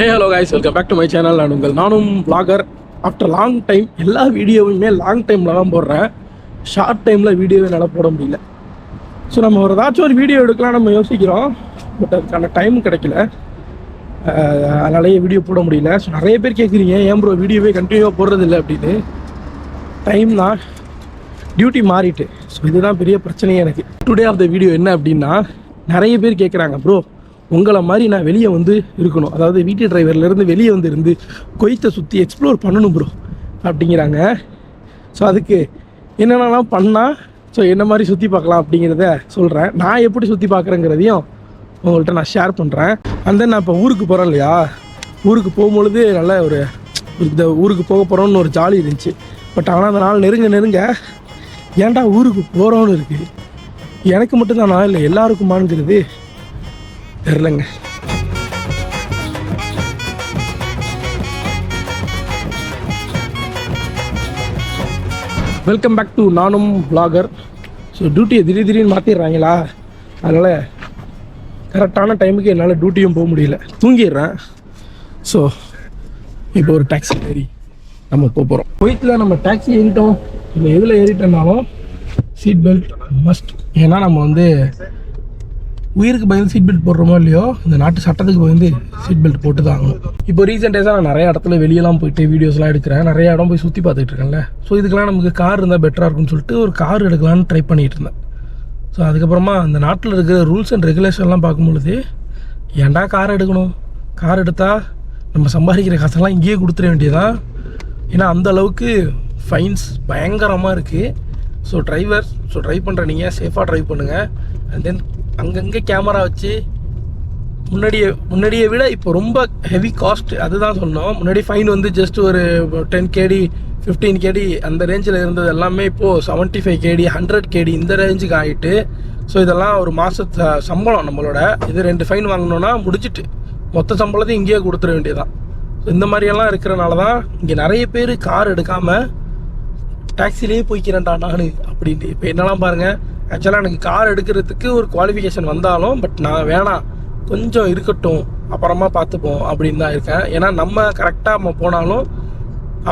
Hey hello guys welcome back to my channel நான் உங்கள் நானும் பிளாகர் ஆஃப்டர் லாங் டைம் எல்லா வீடியோவுமே லாங் டைமில் தான் போடுறேன். ஷார்ட் டைமில் வீடியோவே என்னால் போட முடியல. ஸோ நம்ம ஒரு ஏதாச்சும் ஒரு வீடியோ எடுக்கலாம் நம்ம யோசிக்கிறோம். பட் அதுக்கான டைம் கிடைக்கல. அதனாலேயே வீடியோ போட முடியல. ஸோ நிறைய பேர் கேட்குறீங்க ஏன் ப்ரோ வீடியோவே கண்டினியூவாக போடுறதில்ல? அப்படின்னு. டைம் தான். டியூட்டி மாறிட்டு. ஸோ இதுதான் பெரிய பிரச்சனையே எனக்கு. டுடே ஆஃப் த வீடியோ என்ன அப்படின்னா நிறைய பேர் கேட்குறாங்க ப்ரோ உங்களை மாதிரி நான் வெளியே வந்து இருக்கணும். அதாவது வீட்டு டிரைவர்லேருந்து வெளியே வந்து இருந்து கொய்த்தை சுற்றி எக்ஸ்ப்ளோர் பண்ணணும் ப்ரோ அப்படிங்கிறாங்க. ஸோ அதுக்கு என்னென்னலாம் பண்ணால் ஸோ என்ன மாதிரி சுற்றி பார்க்கலாம் அப்படிங்கிறத சொல்கிறேன் நான் எப்படி சுற்றி பார்க்குறேங்கிறதையும் உங்கள்கிட்ட நான் ஷேர் பண்ணுறேன் அந்த நான் இப்போ ஊருக்கு போகிறேன் இல்லையா? ஊருக்கு போகும்பொழுது நல்ல ஒரு இந்த ஊருக்கு போக போகிறோம்னு ஒரு ஜாலி இருந்துச்சு. பட் ஆனால் அந்த நாள் நெருங்க நெருங்க ஏன்டா ஊருக்கு போகிறோன்னு இருக்குது எனக்கு மட்டும்தானா? இல்லை எல்லாருக்குமானுங்கிறது தெரிலங்க வெல்கம் பேக் டு நானும் vlogger. ஸோ டியூட்டியை திடீர் திடீர்னு மாற்றிடுறாங்களா அதனால் கரெக்டான டைமுக்கு என்னால் டியூட்டியும் போக முடியல. தூங்கிடுறேன். ஸோ இப்போ ஒரு டாக்ஸி ஏறி நம்ம போக போகிறோம் குவைத்தில் நம்ம டாக்ஸி ஏறிட்டோம். இல்லை எதில் ஏறிட்டோம்னாலும் சீட் பெல்ட் மஸ்ட் ஏன்னா நம்ம வந்து உயிருக்கு பயந்து சீட் பெல்ட் போடுறோமோ இல்லையோ இந்த நாட்டு சட்டத்துக்கு பயந்து சீட் பெல்ட் போட்டு தான் ஆகணும். இப்போ ரீசெண்ட் டேஸாக நான் நிறைய இடத்துல வெளியெல்லாம் போயிட்டு வீடியோஸ்லாம் எடுக்கிறேன். நிறைய இடம் போய் சுற்றி பார்த்துட்டு இருக்கேன்ல. ஸோ இதுக்கெல்லாம் நமக்கு கார் இருந்தால் பெட்டராக இருக்கும்னு சொல்லிட்டு ஒரு கார் எடுக்கலாம்னு ட்ரை பண்ணிகிட்டு இருந்தேன். ஸோ அதுக்கப்புறமா அந்த நாட்டில் இருக்கிற ரூல்ஸ் அண்ட் ரெகுலேஷன்லாம் பார்க்கும்பொழுது ஏன்டா கார் எடுக்கணும்? கார் எடுத்தால் நம்ம சம்பாதிக்கிற காசெல்லாம் இங்கேயே கொடுத்துட வேண்டியதான் ஏன்னா அந்த அளவுக்கு ஃபைன்ஸ் பயங்கரமாக இருக்குது ஸோ டிரைவர் ஸோ ட்ரைவ் பண்ணுற நீங்கள் சேஃபாக ட்ரைவ் பண்ணுங்கள் அண்ட் தென் அங்கங்கே கேமரா வச்சு முன்னாடியே முன்னாடியை விட இப்போ ரொம்ப ஹெவி காஸ்ட் அதுதான் சொன்னோம். முன்னாடி ஃபைன் வந்து ஜஸ்ட் ஒரு டென் கேடி ஃபிஃப்டீன் கேடி அந்த ரேஞ்சில் இருந்தது எல்லாமே இப்போது seventy five KD hundred KD இந்த ரேஞ்சுக்கு ஆகிட்டு ஸோ இதெல்லாம் ஒரு மாதத்து சம்பளம் நம்மளோட. இது ரெண்டு ஃபைன் வாங்கினோன்னா முடிச்சுட்டு மொத்த சம்பளத்தையும் இங்கேயே கொடுத்துட வேண்டியதான் ஸோ இந்த மாதிரியெல்லாம் இருக்கிறனால தான் இங்கே நிறைய பேர் கார் எடுக்காமல் டாக்ஸிலேயே போய்க்கிறேன்டா நான் அப்படின்ட்டு. இப்போ என்னெல்லாம் பாருங்கள் ஆக்சுவலாக எனக்கு கார் எடுக்கிறதுக்கு ஒரு குவாலிஃபிகேஷன் வந்தாலும் பட் நான் வேணாம் கொஞ்சம் இருக்கட்டும் அப்புறமா பார்த்துப்போம் அப்படின்னு தான் இருக்கேன். ஏன்னா நம்ம கரெக்டாக நம்ம போனாலும்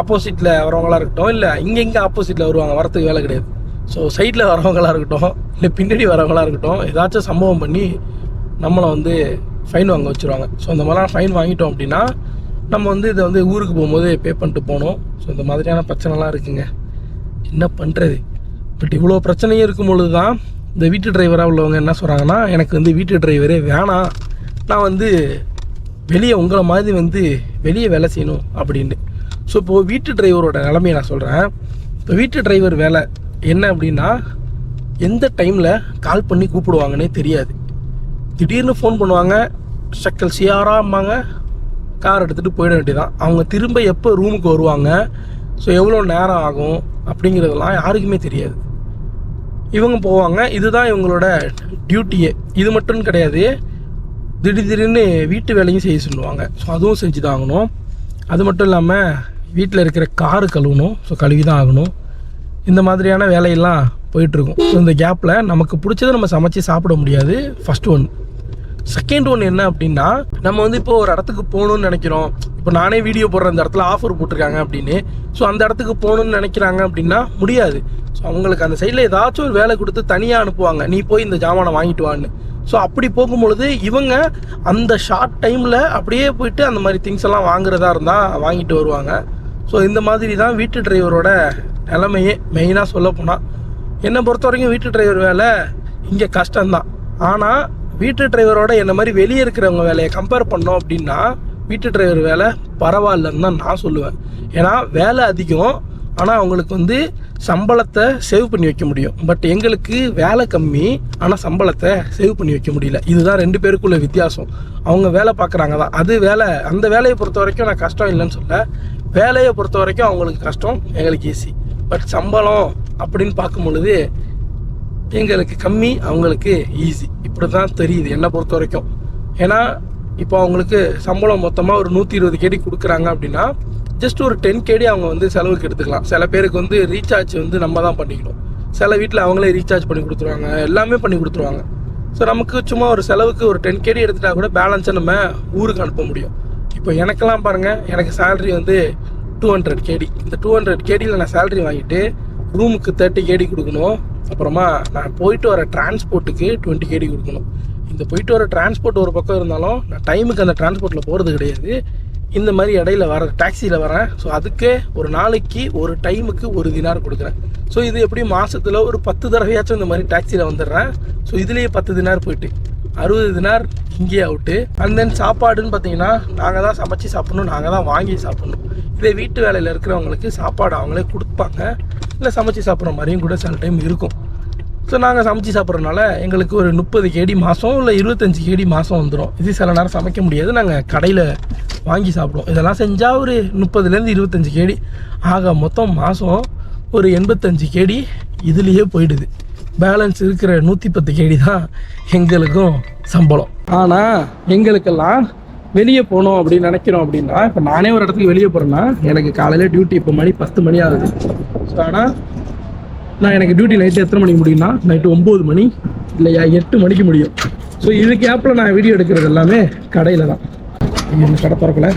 ஆப்போசிட்டில் வரவங்களா இருக்கட்டும் இல்லை இங்கே இங்கே ஆப்போசிட்டில் வருவாங்க வரத்துக்கு வேலை கிடையாது. ஸோ சைடில் வரவங்களா இருக்கட்டும் இல்லை பின்னாடி வரவங்களா இருக்கட்டும் ஏதாச்சும் சம்பவம் பண்ணி நம்மளை வந்து ஃபைன் வாங்க வச்சுருவாங்க. ஸோ இந்த மாதிரிலாம் ஃபைன் வாங்கிட்டோம் அப்படின்னா நம்ம வந்து இதை வந்து ஊருக்கு போகும்போது பே பண்ணிட்டு போகணும். ஸோ இந்த மாதிரியான பிரச்சனைலாம் இருக்குங்க. என்ன பண்ணுறது பட் இவ்வளோ பிரச்சனையும் இருக்கும் பொழுது தான் இந்த வீட்டு டிரைவராக உள்ளவங்க என்ன சொல்கிறாங்கன்னா எனக்கு வந்து வீட்டு டிரைவரே வேணாம். நான் வந்து வெளியே உங்களை மாதிரி வந்து வெளியே வேலை செய்யணும் அப்படின்னு. ஸோ இப்போது வீட்டு டிரைவரோட நிலமையை நான் சொல்கிறேன் இப்போ வீட்டு டிரைவர் வேலை என்ன அப்படின்னா எந்த டைமில் கால் பண்ணி கூப்பிடுவாங்கன்னே தெரியாது. திடீர்னு ஃபோன் பண்ணுவாங்க சக்கல் சியாராம்பாங்க கார் எடுத்துகிட்டு போயிட வேண்டியதான் அவங்க திரும்ப எப்போ ரூமுக்கு வருவாங்க ஸோ எவ்வளோ நேரம் ஆகும் அப்படிங்கிறதெல்லாம் யாருக்குமே தெரியாது. இவங்க போவாங்க. இதுதான் இவங்களோட டியூட்டியே இது மட்டும் கிடையாது. திடீர் திடீர்னு வீட்டு வேலையும் செய்ய சொல்லுவாங்க. ஸோ அதுவும் செஞ்சு தான் ஆகணும். அது மட்டும் இல்லாமல் வீட்டில் இருக்கிற காரு கழுவணும். ஸோ கழுவி தான் ஆகணும். இந்த மாதிரியான வேலையெல்லாம் போயிட்டுருக்கும் ஸோ இந்த கேப்பில் நமக்கு பிடிச்சதை நம்ம சமைச்சு சாப்பிட முடியாது. ஃபஸ்ட் ஒன் செகண்ட் ஒன்று என்ன அப்படின்னா நம்ம வந்து இப்போ ஒரு இடத்துக்கு போகணும்னு நினைக்கிறோம். இப்போ நானே வீடியோ போடுற அந்த இடத்துல ஆஃபர் போட்டிருக்காங்க அப்படின்னு. ஸோ அந்த இடத்துக்கு போகணும்னு நினைக்கிறாங்க அப்படின்னா முடியாது. ஸோ அவங்களுக்கு அந்த சைடில் ஏதாச்சும் ஒரு வேலை கொடுத்து தனியாக அனுப்புவாங்க. நீ போய் இந்த ஜாமானை வாங்கிட்டு வான்னு. ஸோ அப்படி போகும்பொழுது இவங்க அந்த ஷார்ட் டைமில் அப்படியே போயிட்டு அந்த மாதிரி திங்ஸ் எல்லாம் வாங்குறதா இருந்தால் வாங்கிட்டு வருவாங்க. ஸோ இந்த மாதிரி தான் வீட்டு டிரைவரோட நிலைமையே மெயினாக சொல்ல போனால் என்னை பொறுத்த வரைக்கும் வீட்டு டிரைவர் வேலை இங்கே கஷ்டம்தான். ஆனால் வீட்டு டிரைவரோட என்ன மாதிரி வெளியே இருக்கிறவங்க வேலையை கம்பேர் பண்ணோம் அப்படின்னா வீட்டு டிரைவர் வேலை பரவாயில்லன்னு தான் நான் சொல்லுவேன். ஏன்னா வேலை அதிகம் ஆனால் அவங்களுக்கு வந்து சம்பளத்தை சேவ் பண்ணி வைக்க முடியும். பட் எங்களுக்கு வேலை கம்மி ஆனால் சம்பளத்தை சேவ் பண்ணி வைக்க முடியல. இதுதான் ரெண்டு பேருக்குள்ள வித்தியாசம். அவங்க வேலை பார்க்குறாங்க தான். அது வேலை அந்த வேலையை பொறுத்த வரைக்கும் நான் கஷ்டம் இல்லைன்னு சொல்ல. வேலையை பொறுத்த வரைக்கும் அவங்களுக்கு கஷ்டம் எங்களுக்கு ஈஸி பட் சம்பளம் அப்படின்னு பார்க்கும் பொழுது எங்களுக்கு கம்மி அவங்களுக்கு ஈஸி அப்படி தான் தெரியுது என்னை பொறுத்த வரைக்கும் ஏன்னா இப்போ அவங்களுக்கு சம்பளம் மொத்தமாக ஒரு நூற்றி இருபது கேடி கொடுக்குறாங்க அப்படின்னா ஜஸ்ட் ஒரு டென் கேடி அவங்க வந்து செலவுக்கு எடுத்துக்கலாம். சில பேருக்கு வந்து ரீசார்ஜ் வந்து நம்ம தான் பண்ணிக்கணும். சில வீட்டில் அவங்களே ரீசார்ஜ் பண்ணி கொடுத்துருவாங்க எல்லாமே பண்ணி கொடுத்துருவாங்க. ஸோ நமக்கு சும்மா ஒரு செலவுக்கு ஒரு டென் கேடி எடுத்துட்டா கூட பேலன்ஸை நம்ம ஊருக்கு அனுப்ப முடியும். இப்போ எனக்கெல்லாம் பாருங்கள் எனக்கு சேலரி வந்து டூ ஹண்ட்ரட் கேடி இந்த டூ ஹண்ட்ரட் கேடியில் நான் சேலரி வாங்கிட்டு ரூமுக்கு தேர்ட்டி கேடி கொடுக்கணும் அப்புறமா நான் போயிட்டு வர டிரான்ஸ்போர்ட்டுக்கு டுவெண்ட்டி கேடி கொடுக்கணும். இந்த போயிட்டு வர டிரான்ஸ்போர்ட் ஒரு பக்கம் இருந்தாலும் நான் டைமுக்கு அந்த டிரான்ஸ்போர்ட்டில் போகிறது கிடையாது. இந்த மாதிரி இடையில வர டாக்ஸியில் வரேன். ஸோ அதுக்கே ஒரு நாளைக்கு ஒரு டைமுக்கு ஒரு தினார் கொடுக்குறேன். ஸோ இது எப்படி மாதத்தில் ஒரு பத்து தடவையாச்சும் இந்த மாதிரி டாக்ஸியில் வந்துடுறேன். ஸோ இதுலேயே பத்து தினார் போயிட்டு அறுபது தினார் இங்கே அவுட்டு அண்ட் தென் சாப்பாடுன்னு பார்த்தீங்கன்னா நாங்கள் தான் சமைச்சு சாப்பிட்ணும் நாங்கள் தான் வாங்கி சாப்பிட்ணும். இதே வீட்டு வேலையில் இருக்கிறவங்களுக்கு சாப்பாடு அவங்களே கொடுப்பாங்க. இல்லை சமைச்சு சாப்பிட்ற மாதிரியும் கூட சில டைம் இருக்கும். ஸோ நாங்கள் சமைச்சு சாப்பிட்றதுனால எங்களுக்கு ஒரு முப்பது கேடி மாதம் இல்லை இருபத்தஞ்சி கேடி மாதம் வந்துடும் இது சில நேரம் சமைக்க முடியாது. நாங்கள் கடையில் வாங்கி சாப்பிடுவோம். இதெல்லாம் செஞ்சால் ஒரு முப்பதுலேருந்து இருபத்தஞ்சி கேடி. ஆக மொத்தம் மாதம் ஒரு எண்பத்தஞ்சு கேடி இதுலேயே போயிடுது. பேலன்ஸ் இருக்கிற நூற்றி பத்து கேடி தான் எங்களுக்கும் சம்பளம். ஆனால் எங்களுக்கெல்லாம் வெளியே போகணும் அப்படின்னு நினைக்கிறோம் அப்படின்னா இப்போ நானே ஒரு இடத்துக்கு வெளியே போகிறேன்னா எனக்கு காலையில் டியூட்டி இப்போ மணி பத்து மணி ஆகுது. ஸோ ஆனால் நான் எனக்கு டியூட்டி நைட்டு எத்தனை மணிக்கு முடியும்னா? நைட்டு ஒம்பது மணி இல்லையா எட்டு மணிக்கு முடியும். ஸோ இதுக்கு கேப்பில் நான் வீடியோ எடுக்கிறது எல்லாமே கடையில் தான் இந்த கடை திறக்கலை.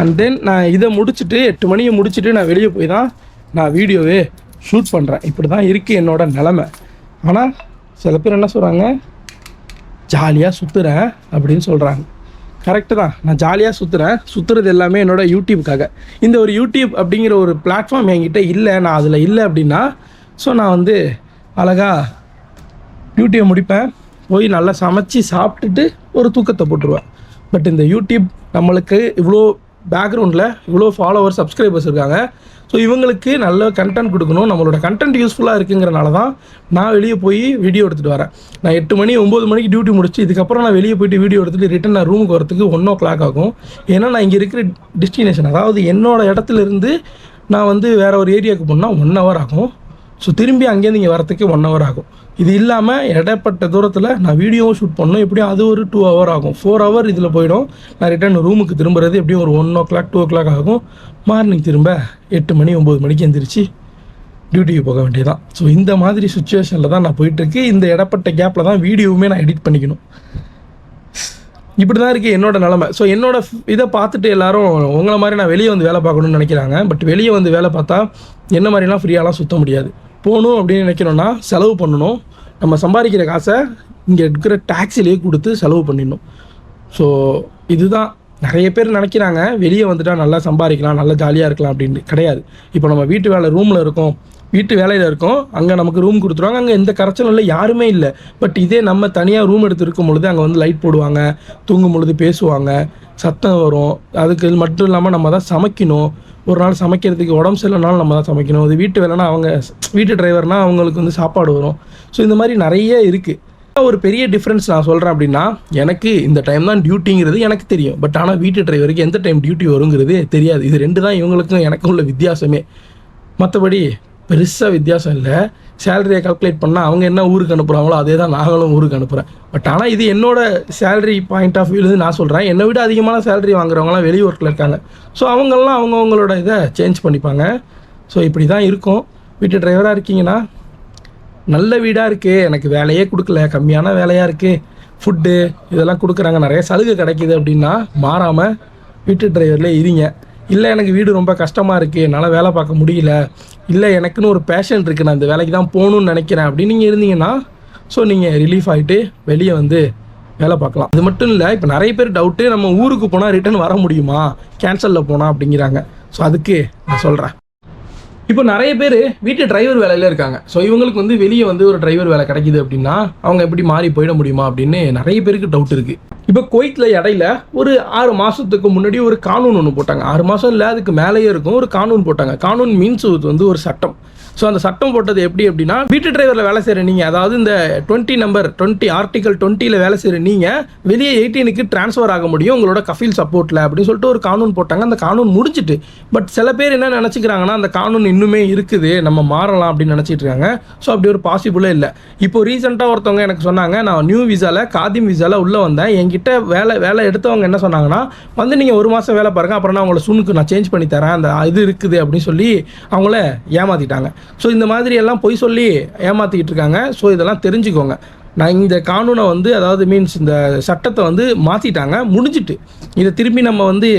அண்ட் தென் நான் இதை முடிச்சுட்டு எட்டு மணியை முடிச்சுட்டு நான் வெளியே போய் தான் நான் வீடியோவே ஷூட் பண்ணுறேன் இப்படி தான் இருக்குது என்னோடய நிலமை. ஆனால் சில பேர் என்ன சொல்கிறாங்க ஜாலியாக சுற்றுறேன் அப்படின்னு சொல்கிறாங்க கரெக்டு தான். நான் ஜாலியாக சுற்றுறேன் சுற்றுறது எல்லாமே என்னோட யூடியூப்காக. இந்த ஒரு யூடியூப் அப்படிங்கிற ஒரு பிளாட்ஃபார்ம் என்கிட்ட இல்லை. நான் அதில் இல்லை அப்படின்னா ஸோ நான் வந்து அழகாக டியூட்டியை முடிப்பேன். போய் நல்லா சமைச்சு சாப்பிட்டுட்டு ஒரு தூக்கத்தை போட்டுருவேன். பட் இந்த யூடியூப் நம்மளுக்கு இவ்வளோ பேக்ரவுண்டில் இவ்வளோ ஃபாலோவர் சப்ஸ்கிரைபர்ஸ் இருக்காங்க. ஸோ இவங்களுக்கு நல்ல கண்டென்ட் கொடுக்கணும். நம்மளோட கண்டென்ட் யூஸ்ஃபுல்லாக இருக்குங்கிறனால தான் நான் வெளியே போய் வீடியோ எடுத்துகிட்டு வரேன். நான் எட்டு மணி ஒம்பது மணிக்கு டியூட்டி முடிச்சு இதுக்கப்புறம் நான் வெளியே போயிட்டு வீடியோ எடுத்துகிட்டு ரிட்டன் நான் ரூமுக்கு வரத்துக்கு ஒன் ஓ கிளாக் ஆகும். ஏன்னா நான் இங்கே இருக்கிற டெஸ்டினேஷன் அதாவது என்னோட இடத்துல இருந்து நான் வந்து வேறு ஒரு ஏரியாவுக்கு போனால் ஒன் ஹவர் ஆகும். ஸோ திரும்பி அங்கேருந்து இங்கே வரத்துக்கு ஒன் ஹவர் ஆகும். இது இல்லாமல் இடப்பட்ட தூரத்தில் நான் வீடியோவும் ஷூட் பண்ணணும். எப்படியும் அது ஒரு டூ ஹவர் ஆகும். ஃபோர் ஹவர் இதில் போயிடும். நான் ரிட்டர்ன் ரூமுக்கு திரும்புறது எப்படியும் ஒரு one o'clock two o'clock ஆகும். மார்னிங் திரும்ப எட்டு மணி ஒம்பது மணிக்கு எந்திரிச்சு டியூட்டிக்கு போக வேண்டியதான் ஸோ இந்த மாதிரி சுச்சுவேஷனில் தான் நான் போயிட்டுருக்கு. இந்த இடப்பட்ட கேப்பில் தான் வீடியோவுமே நான் எடிட் பண்ணிக்கணும். இப்படி தான் இருக்குது என்னோட நிலமை. ஸோ என்னோட இதை பார்த்துட்டு எல்லாரும் உங்களை மாதிரி நான் வெளியே வந்து வேலை பார்க்கணும்னு நினைக்கிறாங்க. பட் வெளியே வந்து வேலை பார்த்தா என்ன மாதிரிலாம் ஃப்ரீயாலாம் சுத்த முடியாது. போகணும் அப்படின்னு நினைக்கிறோன்னா செலவு பண்ணணும். நம்ம சம்பாதிக்கிற காசை இங்கே இருக்கிற டாக்ஸிலேயே கொடுத்து செலவு பண்ணிடணும். ஸோ இதுதான். நிறைய பேர் நினைக்கிறாங்க வெளியே வந்துட்டால் நல்லா சம்பாதிக்கலாம் நல்லா ஜாலியாக இருக்கலாம் அப்படின்னு. கிடையாது. இப்போ நம்ம வீட்டு வேலை ரூமில் இருக்கோம். வீட்டு வேலையில் இருக்கோம். அங்கே நமக்கு ரூம் கொடுத்துருவாங்க. அங்கே எந்த கரைச்சலும் இல்லை யாருமே இல்லை. பட் இதே நம்ம தனியாக ரூம் எடுத்து இருக்கும் பொழுது அங்கே வந்து லைட் போடுவாங்க தூங்கும் பொழுது பேசுவாங்க. சத்தம் வரும். அதுக்கு மட்டும் இல்லாமல் நம்ம தான் சமைக்கணும். ஒரு நாள் சமைக்கிறதுக்கு உடம்பு சரியில்லைனாலும் நம்ம தான் சமைக்கணும். இது வீட்டு வேலைனா அவங்க வீட்டு டிரைவர்னா அவங்களுக்கு வந்து சாப்பாடு வரும். ஸோ இந்த மாதிரி நிறைய இருக்குது ஒரு பெரிய டிஃப்ரென்ஸ் நான் சொல்கிறேன் அப்படின்னா எனக்கு இந்த டைம் தான் டியூட்டிங்கிறது எனக்கு தெரியும். பட் ஆனால் வீட்டு டிரைவருக்கு எந்த டைம் டியூட்டி வருங்கிறது தெரியாது. இது ரெண்டு தான் இவங்களுக்கும் எனக்கும் உள்ள வித்தியாசமே. மற்றபடி பெருசாக வித்தியாசம் இல்லை. சேலரியை கால்குலேட் பண்ணால் அவங்க என்ன ஊருக்கு அனுப்புகிறாங்களோ அதே தான் நாங்களும் ஊருக்கு அனுப்புகிறேன் பட் ஆனால் இது என்னோட சேலரி பாயிண்ட் ஆஃப் வியூலேருந்து நான் சொல்கிறேன் என்னை விட அதிகமான சேலரி வாங்குறவங்களாம் வெளியூரில் இருக்காங்க. ஸோ அவங்கெல்லாம் அவங்கவுங்களோட இதை சேஞ்ச் பண்ணிப்பாங்க. ஸோ இப்படி தான் இருக்கும். வீட்டு டிரைவராக இருக்கீங்கன்னா நல்ல வீடாக இருக்குது எனக்கு வேலையே கொடுக்கல. கம்மியான வேலையாக இருக்குது ஃபுட்டு இதெல்லாம் கொடுக்குறாங்க. நிறைய சலுகை கிடைக்குது அப்படின்னா மாறாமல் வீட்டு டிரைவர்லேயே இருங்க. இல்லை எனக்கு வீடு ரொம்ப கஷ்டமாக இருக்குது என்னால் வேலை பார்க்க முடியல. இல்லை எனக்குன்னு ஒரு பேஷன் இருக்குது நான் இந்த வேலைக்கு தான் போகணும்னு நினைக்கிறேன். அப்படின்னு நீங்கள் இருந்தீங்கன்னா ஸோ நீங்கள் ரிலீஃப் ஆகிட்டு வெளியே வந்து வேலை பார்க்கலாம். அது மட்டும் இல்லை இப்போ நிறைய பேர் டவுட்டு நம்ம ஊருக்கு போனால் ரிட்டர்ன் வர முடியுமா? கேன்சலில் போனால் அப்படிங்கிறாங்க. ஸோ அதுக்கு நான் சொல்கிறேன் இப்போ நிறைய பேர் வீட்டு டிரைவர் வேலையில இருக்காங்க. ஸோ இவங்களுக்கு வந்து வெளியே வந்து ஒரு டிரைவர் வேலை கிடைக்குது அப்படின்னா அவங்க எப்படி மாறி போயிட முடியுமா அப்படின்னு நிறைய பேருக்கு டவுட் இருக்குது இப்போ குவைத்தில் இடையில ஒரு ஆறு மாதத்துக்கு முன்னாடி ஒரு கானூன் ஒன்று போட்டாங்க. ஆறு மாதம் இல்லை அதுக்கு மேலேயே இருக்கும். ஒரு கானூன் போட்டாங்க. கானூன் மீன்ஸ் வந்து ஒரு சட்டம். ஸோ அந்த சட்டம் போட்டது எப்படி அப்படின்னா வீட்டு டிரைவரில் வேலை செய்கிற நீங்கள் அதாவது இந்த டுவெண்ட்டி நம்பர் டுவெண்ட்டி ஆர்டிகல் டுவெண்ட்டியில் வேலை செய்கிற நீங்கள் வெளியே எயிட்டீனுக்கு ட்ரான்ஸ்ஃபர் ஆக முடியும் உங்களோட கஃபீல் சப்போர்ட்டில் அப்படின்னு சொல்லிட்டு ஒரு கானூன் போட்டாங்க. அந்த கானூன் முடிஞ்சிட்டு. பட் சில பேர் என்ன நினச்சிக்கிறாங்கன்னா அந்த கானூன் இன்னுமே இருக்குது நம்ம மாறலாம் அப்படின்னு நினச்சிட்டு இருக்காங்க. ஸோ அப்படி ஒரு பாசிபிளே இல்லை. இப்போ ரீசெண்டாக ஒருத்தவங்க எனக்கு சொன்னாங்க நான் நியூ விசாவில் காதிம் விசாவில் உள்ளே வந்தேன். என்கிட்ட வேலை வேலை எடுத்தவங்க என்ன சொன்னாங்கன்னா வந்து நீங்கள் ஒரு மாதம் வேலை பாருங்க அப்புறம் நான் உங்களை சுனுக்கு நான் சேஞ்ச் பண்ணி தரேன். அந்த இது இருக்குது அப்படின்னு சொல்லி அவங்கள ஏமாற்றிட்டாங்க ஸோ இந்த மாதிரி எல்லாம் பொய் சொல்லி ஏமாற்றிக்கிட்டு இருக்காங்க. ஸோ இதெல்லாம் தெரிஞ்சுக்கோங்க. நான் இந்த கானூனை வந்து அதாவது மீன்ஸ் இந்த சட்டத்தை வந்து மாற்றிட்டாங்க முடிஞ்சிட்டு. இதை திரும்பி நம்ம வந்து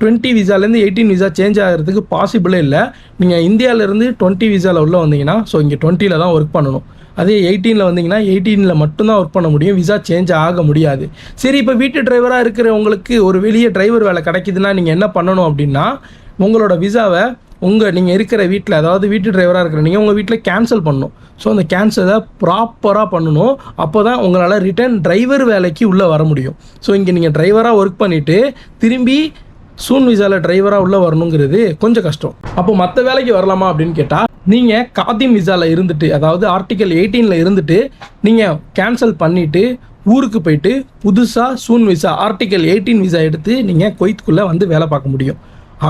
டுவெண்ட்டி விசாலேருந்து எயிட்டீன் விசா சேஞ்ச் ஆகிறதுக்கு பாசிபிளே இல்லை. நீங்கள் இந்தியாவிலேருந்து டுவெண்ட்டி விசாவில் உள்ளே வந்தீங்கன்னா ஸோ இங்கே டுவெண்ட்டியில் தான் ஒர்க் பண்ணணும். அதே எயிட்டீனில் வந்தீங்கன்னா எயிட்டீனில் மட்டும்தான் ஒர்க் பண்ண முடியும். விசா சேஞ்ச் ஆக முடியாது. சரி இப்போ வீட்டு டிரைவராக இருக்கிறவங்களுக்கு ஒரு வெளியே டிரைவர் வேலை கிடைக்குதுன்னா நீங்கள் என்ன பண்ணணும் அப்படின்னா உங்களோட விசாவை உங்கள் நீங்கள் இருக்கிற வீட்டில் அதாவது வீட்டு டிரைவராக இருக்கிற நீங்கள் உங்கள் வீட்டில் கேன்சல் பண்ணணும். ஸோ அந்த கேன்சலை ப்ராப்பராக பண்ணணும். அப்போ தான் உங்களால் ரிட்டர்ன் டிரைவர் வேலைக்கு உள்ளே வர முடியும். ஸோ இங்கே நீங்கள் டிரைவராக ஒர்க் பண்ணிவிட்டு திரும்பி சூன் விசாவில் டிரைவராக உள்ளே வரணுங்கிறது கொஞ்சம் கஷ்டம். அப்போ மற்ற வேலைக்கு வரலாமா அப்படின்னு கேட்டால் நீங்கள் காதிம் விசாவில் இருந்துட்டு அதாவது ஆர்டிக்கல் எயிட்டீனில் இருந்துட்டு நீங்கள் கேன்சல் பண்ணிவிட்டு ஊருக்கு போயிட்டு புதுசாக சூன் விசா ஆர்டிக்கல் எயிட்டீன் விசா எடுத்து நீங்கள் கொய்த்துக்குள்ளே வந்து வேலை பார்க்க முடியும்.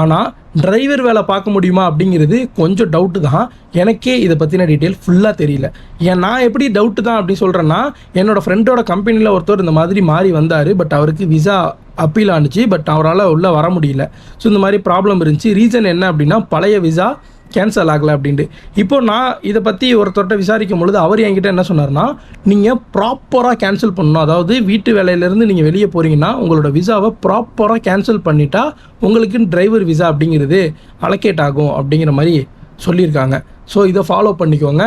ஆனால் டிரைவர் வேலை பார்க்க முடியுமா அப்படிங்கிறது கொஞ்சம் டவுட்டு தான். எனக்கே இதை பற்றின டீட்டெயில் ஃபுல்லாக தெரியல. ஏன் நான் எப்படி டவுட்டு தான் அப்படி சொல்கிறேன்னா என்னோட ஃப்ரெண்டோட கம்பெனியில் ஒருத்தர் இந்த மாதிரி மாறி வந்தார். பட் அவருக்கு விசா அப்பீல் ஆணுச்சு பட் அவரால் உள்ளே வர முடியல. ஸோ இந்த மாதிரி ப்ராப்ளம் இருந்துச்சு. ரீசன் என்ன அப்படின்னா பழைய விசா கேன்சல் ஆகலை அப்படின்ட்டு. இப்போ நான் இதை பற்றி ஒருத்தர்கிட்ட விசாரிக்கும் பொழுது அவர் என்கிட்ட என்ன சொன்னார்னா நீங்கள் ப்ராப்பராக கேன்சல் பண்ணணும். அதாவது வீட்டு வேலையிலேருந்து நீங்கள் வெளியே போகிறீங்கன்னா உங்களோட விசாவை ப்ராப்பராக கேன்சல் பண்ணிட்டா உங்களுக்கு டிரைவர் விசா அப்படிங்கிறது அலோகேட் ஆகும். அப்படிங்கிற மாதிரி சொல்லியிருக்காங்க. ஸோ இதை ஃபாலோ பண்ணிக்கோங்க.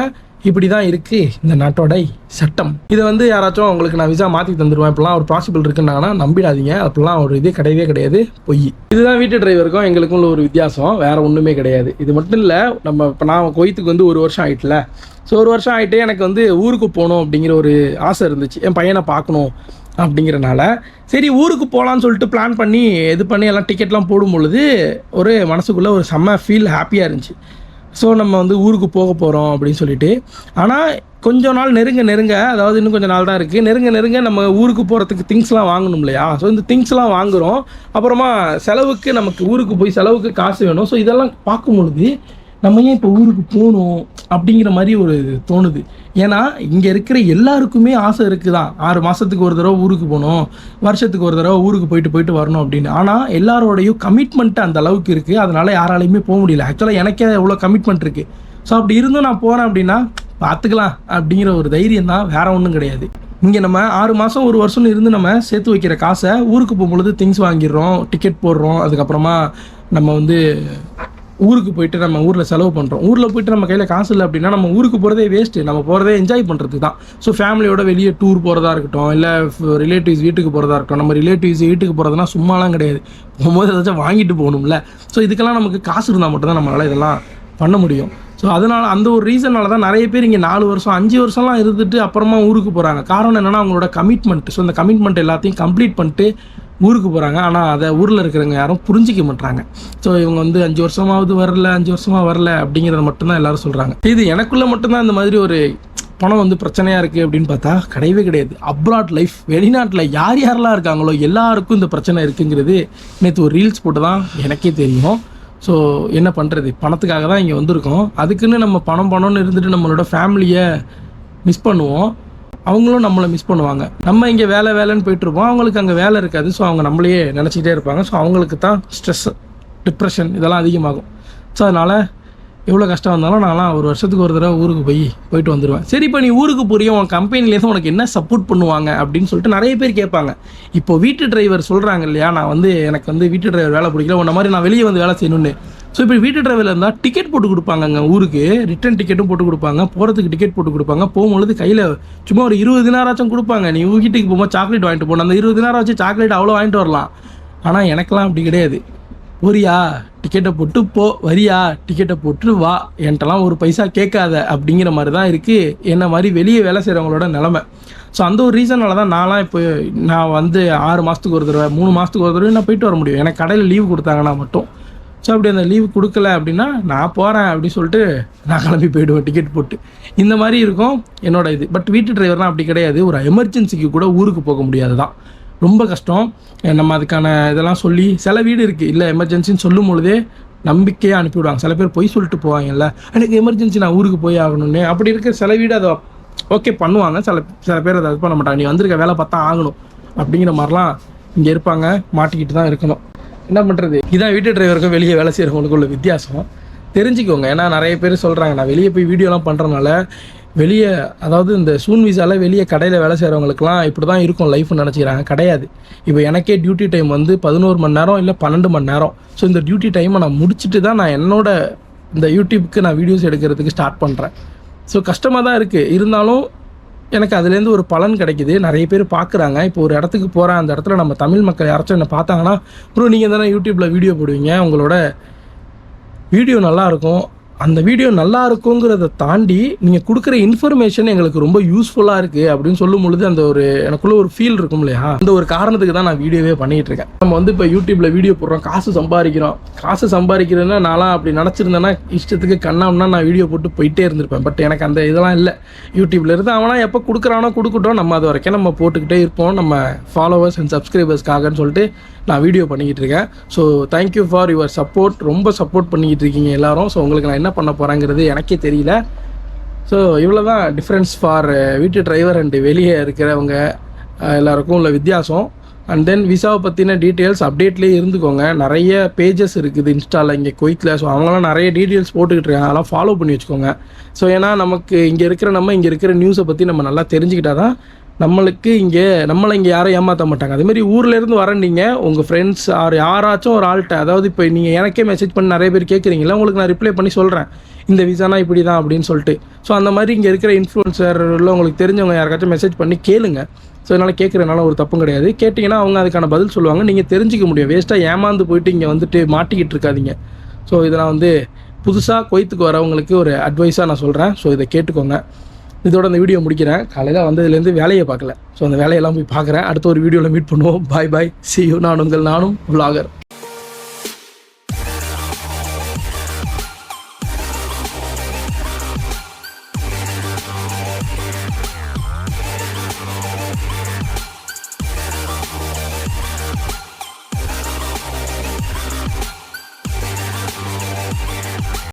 இப்படி தான் இருக்குது இந்த நாட்டோட சட்டம். இதை வந்து யாராச்சும் உங்களுக்கு நான் விசா மாற்றி தந்துடுவேன் இப்படிலாம் ஒரு பாசிபிள் இருக்குன்னாங்கன்னா நம்பிடாதீங்க. அப்படிலாம் ஒரு இதே கிடையவே கிடையாது பொய். இதுதான் வீட்டு டிரைவருக்கும் எங்களுக்கும் உள்ள ஒரு வித்தியாசம் வேறு ஒன்றுமே கிடையாது. இது மட்டும் இல்லை நம்ம இப்போ நான் கொய்த்துக்கு வந்து ஒரு வருஷம் ஆயிட்டல. ஸோ ஒரு வருஷம் ஆகிட்டே எனக்கு வந்து ஊருக்கு போகணும் அப்படிங்கிற ஒரு ஆசை இருந்துச்சு. என் பையனை பார்க்கணும் அப்படிங்கிறனால. சரி ஊருக்கு போகலான்னு சொல்லிட்டு பிளான் பண்ணி இது பண்ணி எல்லாம் டிக்கெட்லாம் போடும் பொழுது ஒரு மனசுக்குள்ளே ஒரு செம்ம ஃபீல் ஹாப்பியாக இருந்துச்சு. ஸோ நம்ம வந்து ஊருக்கு போக போகிறோம் அப்படின்னு சொல்லிட்டு. ஆனால் கொஞ்ச நாள் நெருங்க நெருங்க அதாவது இன்னும் கொஞ்சம் நாள் தான் இருக்குது நெருங்க நெருங்க நம்ம ஊருக்கு போகிறதுக்கு திங்ஸ்லாம் வாங்கணும் இல்லையா? ஸோ இந்த திங்ஸ்லாம் வாங்குகிறோம் அப்புறமா செலவுக்கு நமக்கு ஊருக்கு போய் செலவுக்கு காசு வேணும். ஸோ இதெல்லாம் பார்க்கும் பொழுது நம்ம ஏன் இப்போ ஊருக்கு போகணும் அப்படிங்கிற மாதிரி ஒரு தோணுது. ஏன்னா இங்கே இருக்கிற எல்லாருக்குமே ஆசை இருக்குதான் ஆறு மாதத்துக்கு ஒரு தடவை ஊருக்கு போகணும் வருஷத்துக்கு ஒரு தடவை ஊருக்கு போயிட்டு போயிட்டு வரணும் அப்படின்னு. ஆனால் எல்லாரோடையும் கமிட்மெண்ட் அந்த அளவுக்கு இருக்குது அதனால யாராலையுமே போக முடியல. ஆக்சுவலாக எனக்கே எவ்வளோ கமிட்மெண்ட் இருக்குது ஸோ அப்படி இருந்தும் நான் போகிறேன் அப்படின்னா பார்த்துக்கலாம் அப்படிங்கிற ஒரு தைரியம் தான். வேற ஒன்றும் கிடையாது. இங்கே நம்ம ஆறு மாதம் ஒரு வருஷம்னு இருந்து நம்ம சேர்த்து வைக்கிற காசை ஊருக்கு போகும்பொழுது திங்ஸ் வாங்கிடுறோம் டிக்கெட் போடுறோம். அதுக்கப்புறமா நம்ம வந்து ஊருக்கு போயிட்டு நம்ம ஊரில் செலவு பண்ணுறோம் ஊரில் போயிட்டு நம்ம கையில் காசு இல்லை அப்படின்னா நம்ம ஊருக்கு போகிறதே வேஸ்ட்டு நம்ம போகிறதே என்ஜாய் பண்ணுறதுக்கு தான். ஸோ ஃபேமிலியோட வெளியே டூர் போகிறதா இருக்கட்டும் இல்லை ரிலேட்டிவ்ஸ் வீட்டுக்கு போகிறதா இருக்கட்டும் நம்ம ரிலேட்டிவ்ஸ் வீட்டுக்கு போகிறதுனா சும்மாலாம் கிடையாது. போகும்போது ஏதாச்சும் வாங்கிட்டு போகணும்ல. ஸோ இதுக்கெல்லாம் நமக்கு காசு இருந்தால் மட்டும்தான் நம்மளால் இதெல்லாம் பண்ண முடியும். ஸோ அதனால் அந்த ஒரு ரீசனால தான் நிறைய பேர் இங்கே நாலு வருஷம் அஞ்சு வருஷம்லாம் இருந்துட்டு அப்புறமா ஊருக்கு போகிறாங்க காரணம் என்னென்னா அவங்களோட கமிட்மெண்ட் ஸோ அந்த கமிட்மெண்ட் எல்லாத்தையும் கம்ப்ளீட் பண்ணிட்டு ஊருக்கு போகிறாங்க ஆனால் அதை ஊரில் இருக்கிறவங்க யாரும் புரிஞ்சிக்க மாட்டாங்க ஸோ இவங்க வந்து அஞ்சு வருஷமாவது வரல அஞ்சு வருஷமாக வரல அப்படிங்கிறத மட்டும்தான் எல்லாரும் சொல்கிறாங்க இது எனக்குள்ளே மட்டும்தான் இந்த மாதிரி ஒரு பணம் வந்து பிரச்சனையாக இருக்குது அப்படின்னு பார்த்தா கிடையவே கிடையாது. அப்ராட் லைஃப் வெளிநாட்டில் யார் யாரெல்லாம் இருக்காங்களோ எல்லாருக்கும் இந்த பிரச்சனை இருக்குங்கிறது நேற்று ஒரு ரீல்ஸ் போட்டு தான் எனக்கே தெரியும். ஸோ என்ன பண்ணுறது பணத்துக்காக தான் இங்கே வந்திருக்கோம். அதுக்குன்னு நம்ம பணம் பணம்னு இருந்துட்டு நம்மளோட ஃபேமிலியை மிஸ் பண்ணுவோம். அவங்களும் நம்மளை மிஸ் பண்ணுவாங்க. நம்ம இங்கே வேலை வேலைன்னு போயிட்டுருப்போம். அவங்களுக்கு அங்கே வேலை இருக்காது. ஸோ அவங்க நம்மளையே நினச்சிக்கிட்டே இருப்பாங்க. ஸோ அவங்களுக்கு தான் ஸ்ட்ரெஸ் டிப்ரெஷன் இதெல்லாம் அதிகமாகும். ஸோ அதனால் எவ்வளோ கஷ்டம் வந்தாலும் நான்லாம் ஒரு வருஷத்துக்கு ஒரு தடவை ஊருக்கு போய் போயிட்டு வந்துடுவேன் சரி இப்போ நீ ஊருக்கு புரியும் உன் கம்பெனிலேருந்து உனக்கு என்ன சப்போர்ட் பண்ணுவாங்க அப்படின்னு சொல்லிட்டு நிறைய பேர் கேட்பாங்க. இப்போ வீட்டு டிரைவர் சொல்கிறாங்க இல்லையா நான் வந்து எனக்கு வந்து வீட்டு டிரைவர் வேலை பிடிக்கல உன்ன மாதிரி நான் வெளியே வந்து வேலை செய்யணும்னு. ஸோ இப்போ வீட்டு டிரைவரில் இருந்தால் டிக்கெட் போட்டு கொடுப்பாங்கங்க ஊருக்கு. ரிட்டர்ன் டிக்கெட்டும் போட்டு கொடுப்பாங்க. போகிறதுக்கு டிக்கெட் போட்டு கொடுப்பாங்க. போகும்பொழுது கையில் சும்மா ஒரு இருபது தினாராச்சும் கொடுப்பாங்க. நீ வீட்டுக்கு போகும்போது சாக்லேட் வாங்கிட்டு போகணும். அந்த இருபது தினாரம் வச்சு சாக்லேட் அவ்வளோ வாங்கிட்டு வரலாம். ஆனால் எனக்கெல்லாம் அப்படி கிடையாது. போறியா டிக்கெட்டை போட்டு போ வரியா டிக்கெட்டை போட்டு வா. என்கிட்டலாம் ஒரு பைசா கேட்காத அப்படிங்கிற மாதிரி தான் இருக்குது என்ன மாதிரி வெளியே வேலை செய்கிறவங்களோட நிலமை. ஸோ அந்த ஒரு ரீசனால தான் நான்லாம் இப்போ நான் வந்து ஆறு மாதத்துக்கு ஒரு தடவை மூணு மாதத்துக்கு ஒரு தடவை நான் போயிட்டு வர முடியும். எனக்கு கடையில் லீவு கொடுத்தாங்கன்னா மட்டும். ஸோ அப்படி அந்த லீவ் கொடுக்கல அப்படின்னா நான் போகிறேன் அப்படின்னு சொல்லிட்டு நான் கிளம்பி போயிடுவேன் டிக்கெட் போட்டு. இந்த மாதிரி இருக்கும் என்னோட இது. பட் வீட்டு டிரைவர்லாம் அப்படி கிடையாது. ஒரு எமர்ஜென்சிக்கு கூட ஊருக்கு போக முடியாது தான் ரொம்ப கஷ்டம். நம்ம அதுக்கான இதெல்லாம் சொல்லி சில வீடு இருக்குது இல்லை எமர்ஜென்சின்னு சொல்லும் பொழுதே நம்பிக்கையாக அனுப்பிவிடுவாங்க. சில பேர் பொய் சொல்லிட்டு போவாங்கல்ல. எனக்கு எமர்ஜென்சி நான் ஊருக்கு போய் ஆகணும்னு. அப்படி இருக்க சில வீடு அதை ஓகே பண்ணுவாங்க. சில சில பேர் அதை இது பண்ண மாட்டாங்க. நீ வந்திருக்க வேலை பார்த்தா ஆகணும். அப்படிங்கிற மாதிரிலாம் இங்கே இருப்பாங்க. மாட்டிக்கிட்டு தான் இருக்கணும். என்ன பண்ணுறது இதான் வீட்டு டிரைவருக்கும் வெளியே வேலை செய்கிறவங்களுக்குள்ள உள்ள வித்தியாசம். தெரிஞ்சுக்கோங்க. ஏன்னா நிறைய பேர் சொல்கிறாங்க நான் வெளியே போய் வீடியோலாம் பண்ணுறனால வெளியே அதாவது இந்த சூன் விசாவில் வெளியே கடையில் வேலை செய்கிறவங்களுக்குலாம் இப்படி தான் இருக்கும் லைஃப்னு நினச்சிக்கிறாங்க. கிடையாது. இப்போ எனக்கே டியூட்டி டைம் வந்து பதினோரு மணி நேரம் இல்லை பன்னெண்டு மணி நேரம். ஸோ இந்த டியூட்டி டைமை நான் முடிச்சுட்டு தான் நான் என்னோட இந்த யூடியூப்க்கு நான் வீடியோஸ் எடுக்கிறதுக்கு ஸ்டார்ட் பண்ணுறேன் ஸோ கஷ்டமாக தான் இருக்குது இருந்தாலும் எனக்கு அதுலேருந்து ஒரு பலன் கிடைக்குது. நிறைய பேர் பார்க்குறாங்க இப்போ ஒரு இடத்துக்கு போகிறேன் அந்த இடத்துல நம்ம தமிழ் மக்கள் யாராச்சும் என்னை பார்த்தாங்கன்னா ப்ரோ நீங்கள் தானே யூடியூப்பில் வீடியோ போடுவீங்க. உங்களோட வீடியோ நல்லா இருக்கும். அந்த வீடியோ நல்லா இருக்குங்கிறத தாண்டி நீங்கள் கொடுக்குற இன்ஃபர்மேஷன் எங்களுக்கு ரொம்ப யூஸ்ஃபுல்லாக இருக்குது அப்படின்னு சொல்லும் பொழுது அந்த ஒரு எனக்குள்ள ஒரு ஃபீல் இருக்கும் இல்லையா? அந்த ஒரு காரணத்துக்கு தான் நான் வீடியோவே பண்ணிகிட்டு இருக்கேன். நம்ம வந்து இப்போ யூடியூப்பில் வீடியோ போடுறோம் காசு சம்பாதிக்கிறோம். காசு சம்பாதிக்கிறதுனா நான்லாம் அப்படி நினச்சிருந்தேன்னா இஷ்டத்துக்கு கண்ணாம்னா நான் வீடியோ போட்டு போயிட்டே இருந்திருப்பேன். பட் எனக்கு அந்த இதெல்லாம் இல்லை. யூடியூப்ல இருந்து அவனா எப்போ கொடுக்குறானோ கொடுக்கட்டும். நம்ம அது வரைக்கும் நம்ம போட்டுக்கிட்டே இருப்போம். நம்ம ஃபாலோவர்ஸ் அண்ட் சப்ஸ்கிரைபர்ஸ்க்காகன்னு சொல்லிட்டு நான் வீடியோ பண்ணிக்கிட்டு இருக்கேன். So thank you for your support ரொம்ப சப்போர்ட் பண்ணிக்கிட்டு இருக்கீங்க எல்லாரும். ஸோ உங்களுக்கு நான் என்ன பண்ண போகிறேங்கிறது எனக்கே தெரியல. ஸோ இவ்வளோ தான் டிஃப்ரென்ஸ் ஃபார் வீட்டு டிரைவர் அண்டு வெளியே இருக்கிறவங்க uh, எல்லாருக்கும் உள்ள வித்தியாசம். அண்ட் தென் விசாவை பற்றின டீட்டெயில்ஸ் அப்டேட்லேயே இருந்துக்கோங்க. நிறைய பேஜஸ் இருக்குது இன்ஸ்டாவில் இங்கே குயிக்கில் ஸோ அவங்களாம் நிறைய டீட்டெயில்ஸ் போட்டுக்கிட்டு இருக்காங்க. அதெல்லாம் ஃபாலோ பண்ணி வச்சுக்கோங்க. ஸோ ஏன்னா நமக்கு இங்கே இருக்கிற நம்ம இங்கே இருக்கிற நியூஸை பற்றி நம்ம நல்லா தெரிஞ்சுக்கிட்டா தான் நம்மளுக்கு இங்கே நம்மளை இங்கே யாரும் ஏமாற்ற மாட்டாங்க. அதேமாதிரி ஊர்லேருந்து வர நீங்கள் உங்கள் ஃப்ரெண்ட்ஸ் ஆர் யாராச்சும் ஒரு ஆள்கிட்ட அதாவது இப்போ நீங்கள் எனக்கே மெசேஜ் பண்ணி நிறைய பேர் கேட்குறீங்களா உங்களுக்கு நான் ரிப்ளை பண்ணி சொல்கிறேன் இந்த விசானா இப்படி தான் அப்படின்னு சொல்லிட்டு. ஸோ அந்த மாதிரி இங்கே இருக்கிற இன்ஃப்ளூன்சர் உங்களுக்கு தெரிஞ்சவங்க யாருக்காச்சும் மெசேஜ் பண்ணி கேளுங்க. ஸோ என்னால் கேட்குறதுனால ஒரு தப்பும் கிடையாது. கேட்டிங்கன்னா அவங்க அதுக்கான பதில் சொல்லுவாங்க. நீங்கள் தெரிஞ்சிக்க முடியும். வேஸ்ட்டாக ஏமாந்து போயிட்டு இங்கே வந்துட்டு மாட்டிக்கிட்டு இருக்காதீங்க. ஸோ இதை நான் வந்து புதுசாக கொய்த்துக்கு வரவங்களுக்கு ஒரு அட்வைஸாக நான் சொல்கிறேன் ஸோ இதை கேட்டுக்கோங்க. இதோட அந்த வீடியோ முடிக்கிறேன். காலையில் வந்ததுலேருந்து வேலையை பார்க்கல. ஸோ அந்த வேலையெல்லாம் போய் பார்க்குறேன். அடுத்த ஒரு வீடியோவில் மீட் பண்ணுவோம். பாய் பாய் சி யூ நான் உங்கள் நானும் vlogger.